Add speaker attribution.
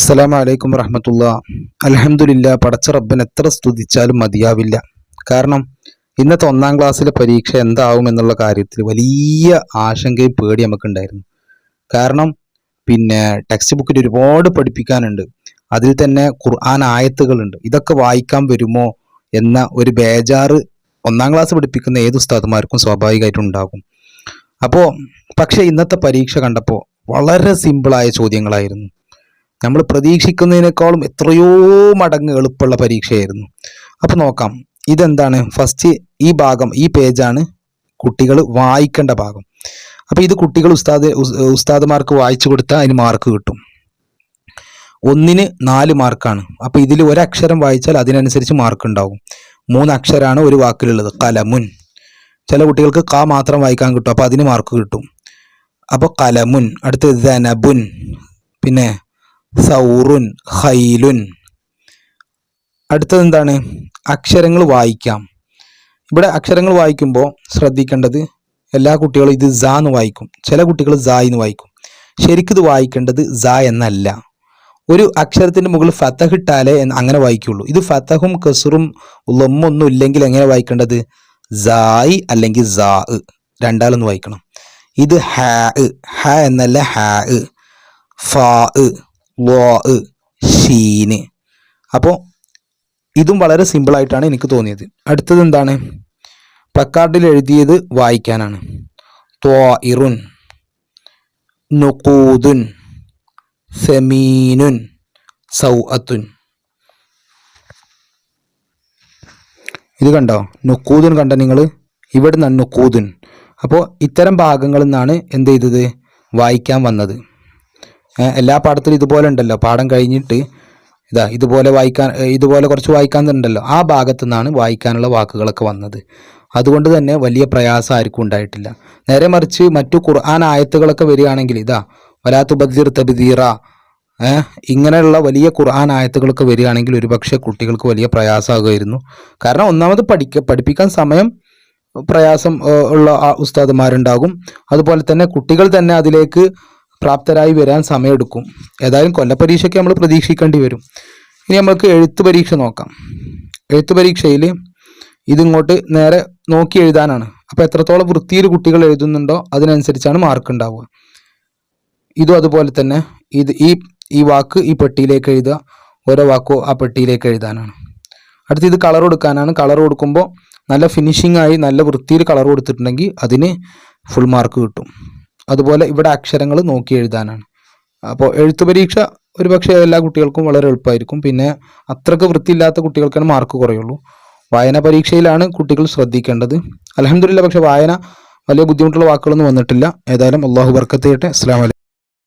Speaker 1: അസ്സലാമു വലൈക്കും വറഹമത്തുള്ള. അലഹമുല്ല പടച്ച റബ്ബൻ എത്ര സ്തുതിച്ചാലും മതിയാവില്ല. കാരണം ഇന്നത്തെ ഒന്നാം ക്ലാസ്സിലെ പരീക്ഷ എന്താവും എന്നുള്ള കാര്യത്തിൽ വലിയ ആശങ്കയും പേടി നമുക്കുണ്ടായിരുന്നു. കാരണം പിന്നെ ടെക്സ്റ്റ് ബുക്കിൽ ഒരുപാട് പഠിപ്പിക്കാനുണ്ട്. അതിൽ തന്നെ ഖുർആൻ ആയത്തുകളുണ്ട്. ഇതൊക്കെ വായിക്കാൻ വരുമോ എന്ന ഒരു ബേജാറ് ഒന്നാം ക്ലാസ് പഠിപ്പിക്കുന്ന ഏത് ഉസ്താദുമാർക്കും സ്വാഭാവികമായിട്ടും ഉണ്ടാകും. അപ്പോൾ പക്ഷേ ഇന്നത്തെ പരീക്ഷ കണ്ടപ്പോൾ വളരെ സിമ്പിളായ ചോദ്യങ്ങളായിരുന്നു. നമ്മൾ പ്രതീക്ഷിക്കുന്നതിനേക്കാളും എത്രയോ മടങ്ങ് എളുപ്പമുള്ള പരീക്ഷയായിരുന്നു. അപ്പോൾ നോക്കാം ഇതെന്താണ്? ഫസ്റ്റ് ഈ ഭാഗം ഈ പേജാണ് കുട്ടികൾ വായിക്കേണ്ട ഭാഗം. അപ്പോൾ ഇത് കുട്ടികൾ ഉസ്താദ് ഉസ്- ഉസ്താദുമാർക്ക് വായിച്ചു കൊടുത്താൽ അതിന് മാർക്ക് കിട്ടും. ഒന്നിന് നാല് മാർക്കാണ് അപ്പോൾ ഇതിൽ ഒരക്ഷരം വായിച്ചാൽ അതിനനുസരിച്ച് മാർക്ക് ഉണ്ടാവും. മൂന്ന് അക്ഷരമാണ് ഒരു വാക്കിലുള്ളത് കലമുൻ. ചില കുട്ടികൾക്ക് ക മാത്രം വായിക്കാൻ കിട്ടും അപ്പോൾ അതിന് മാർക്ക് കിട്ടും. അപ്പോൾ കലമുൻ അടുത്ത് ധനബുൻ. പിന്നെ സൗറുൻ ഹൈലുൻ അടുത്തത് എന്താണ്? അക്ഷരങ്ങൾ വായിക്കാം. ഇവിടെ അക്ഷരങ്ങൾ വായിക്കുമ്പോൾ ശ്രദ്ധിക്കേണ്ടത് എല്ലാ കുട്ടികളും ഇത് ജ എന്ന് വായിക്കും. ചില കുട്ടികൾ ജ എന്ന് വായിക്കും. ശരിക്കും ഇത് വായിക്കേണ്ടത് ജ എന്നല്ല. ഒരു അക്ഷരത്തിന്റെ മുകളിൽ ഫത്തഹ് ഇട്ടാലേ അങ്ങനെ വായിക്കുള്ളൂ. ഇത് ഫത്തഹും കസുറും ലൊമ്മൊന്നും ഇല്ലെങ്കിൽ എങ്ങനെ വായിക്കേണ്ടത്? സായി അല്ലെങ്കിൽ സാ രണ്ടാലൊന്ന് വായിക്കണം. ഇത് ഹാ. ഹ എന്നല്ല ഹാ. ഫാ. ലോ ഷീന് അപ്പോൾ ഇതും വളരെ സിമ്പിളായിട്ടാണ് എനിക്ക് തോന്നിയത്. അടുത്തത് എന്താണ്? പ്ലക്കാർഡിൽ എഴുതിയത് വായിക്കാനാണ്. ത്വാഇറുൻ നുക്കൂതുൻ സെമീനുൻ സൗഅത്തുൻ. ഇത് കണ്ടോ? നുക്കൂതുൻ കണ്ട നിങ്ങൾ ഇവിടെ നിന്നാണ് നുക്കൂദുൻ അപ്പോൾ ഇത്തരം ഭാഗങ്ങളിൽ നിന്നാണ് എന്ത് ചെയ്തത്? വായിക്കാൻ വന്നത്. എല്ലാ പാഠത്തിലും ഇതുപോലെ ഉണ്ടല്ലോ. പാഠം കഴിഞ്ഞിട്ട് ഇതാ ഇതുപോലെ വായിക്കാൻ ഇതുപോലെ കുറച്ച് വായിക്കാൻ ഉണ്ടല്ലോ ആ ഭാഗത്തു നിന്നാണ് വായിക്കാനുള്ള വാക്കുകളൊക്കെ വന്നത്. അതുകൊണ്ട് തന്നെ വലിയ പ്രയാസം ആർക്കും ഉണ്ടായിട്ടില്ല. നേരെ മറിച്ച് മറ്റു ഖുർആൻ ആയത്തുകളൊക്കെ വരികയാണെങ്കിൽ ഇതാ വലാത്തു ബദീർ തബദീറ ഇങ്ങനെയുള്ള വലിയ ഖുർആൻ ആയത്തുകളൊക്കെ വരികയാണെങ്കിൽ ഒരുപക്ഷെ കുട്ടികൾക്ക് വലിയ പ്രയാസമാകുമായിരുന്നു. കാരണം ഒന്നാമത് പഠിക്ക പഠിപ്പിക്കാൻ സമയം പ്രയാസം ഉള്ള ഉസ്താദുമാരുണ്ടാകും. അതുപോലെ തന്നെ കുട്ടികൾ തന്നെ അതിലേക്ക് പ്രാപ്തരായി വരാൻ സമയമെടുക്കും. ഏതായാലും കൊല്ലപ്പരീക്ഷയ്ക്ക് നമ്മൾ പ്രതീക്ഷിക്കേണ്ടി വരും. ഇനി നമുക്ക് എഴുത്ത് പരീക്ഷ നോക്കാം. എഴുത്ത് പരീക്ഷയിൽ ഇതിങ്ങോട്ട് നേരെ നോക്കി എഴുതാനാണ്. അപ്പോൾ എത്രത്തോളം വൃത്തിയിൽ കുട്ടികൾ എഴുതുന്നുണ്ടോ അതിനനുസരിച്ചാണ് മാർക്ക് ഉണ്ടാവുക. ഇതും അതുപോലെ തന്നെ ഇത് ഈ ഈ വാക്ക് ഈ പെട്ടിയിലേക്ക് എഴുതുക ഓരോ വാക്കോ ആ പെട്ടിയിലേക്ക് എഴുതാനാണ്. അടുത്ത് ഇത് കളർ കൊടുക്കാനാണ്. കളർ കൊടുക്കുമ്പോൾ നല്ല ഫിനിഷിംഗ് ആയി നല്ല വൃത്തിയിൽ കളർ കൊടുത്തിട്ടുണ്ടെങ്കിൽ അതിന് ഫുൾ മാർക്ക് കിട്ടും. അതുപോലെ ഇവിടെ അക്ഷരങ്ങൾ നോക്കി എഴുതാനാണ്. അപ്പോൾ എഴുത്തു പരീക്ഷ ഒരുപക്ഷെ എല്ലാ കുട്ടികൾക്കും വളരെ എളുപ്പമായിരിക്കും. പിന്നെ അത്രയ്ക്ക് വൃത്തിയില്ലാത്ത കുട്ടികൾക്കാണ് മാർക്ക് കുറയുള്ളൂ. വായന പരീക്ഷയിലാണ് കുട്ടികൾ ശ്രദ്ധിക്കേണ്ടത്. അലഹമില്ല പക്ഷെ വായന വലിയ ബുദ്ധിമുട്ടുള്ള വാക്കുകളൊന്നും വന്നിട്ടില്ല. ഏതായാലും അള്ളാഹു ബർക്കത്ത് ചെയ്യട്ടെ. അസ്സാം